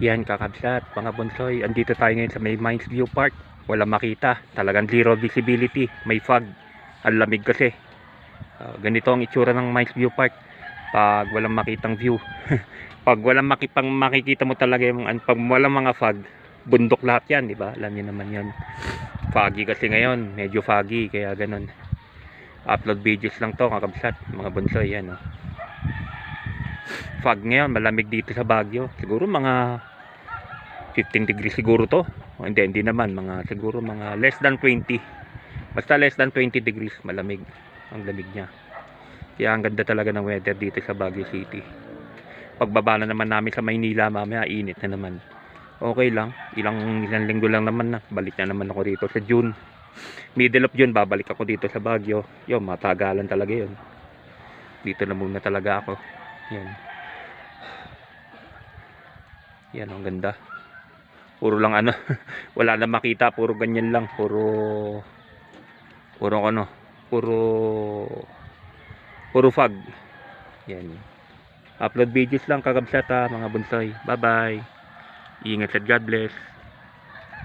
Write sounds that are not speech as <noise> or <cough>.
Yan kakabsat, mga bonsoy. Andito tayo ngayon sa may Mines View Park. Wala makita. Talagang zero visibility. May fog. Ang lamig kasi. Ah, ganito ang itsura ng Mines View Park. Pag walang makitang view. <laughs> pag walang makipang makikita mo talaga yung pag walang mga fog, bundok lahat yan, di ba? Alam niyo naman yan. Foggy kasi ngayon, medyo foggy kaya ganun. Upload videos lang to, kakabsat, mga bonsoy yan, oh. Fog ngayon, malamig dito sa Baguio. Siguro mga 15 degrees siguro to. O, hindi, hindi naman. Mga, siguro mga less than 20. Basta less than 20 degrees, malamig. Ang lamig niya. Kaya ang ganda talaga ng weather dito sa Baguio City. Pagbaba na naman namin sa Maynila, mamaya init na naman. Okay lang. Ilang, ilang linggo lang naman na. Balik na naman ako dito sa June. Middle of June, babalik ako dito sa Baguio. Yun, matagalan talaga yun. Dito na muna talaga ako. Yan. Yan, ang ganda. Puro lang ano, <laughs> wala na makita, puro ganyan lang, puro puro ano, puro puro fog. Yan. Upload videos lang kagabsat ha, mga bunsoy. Bye-bye. Ingat at God bless.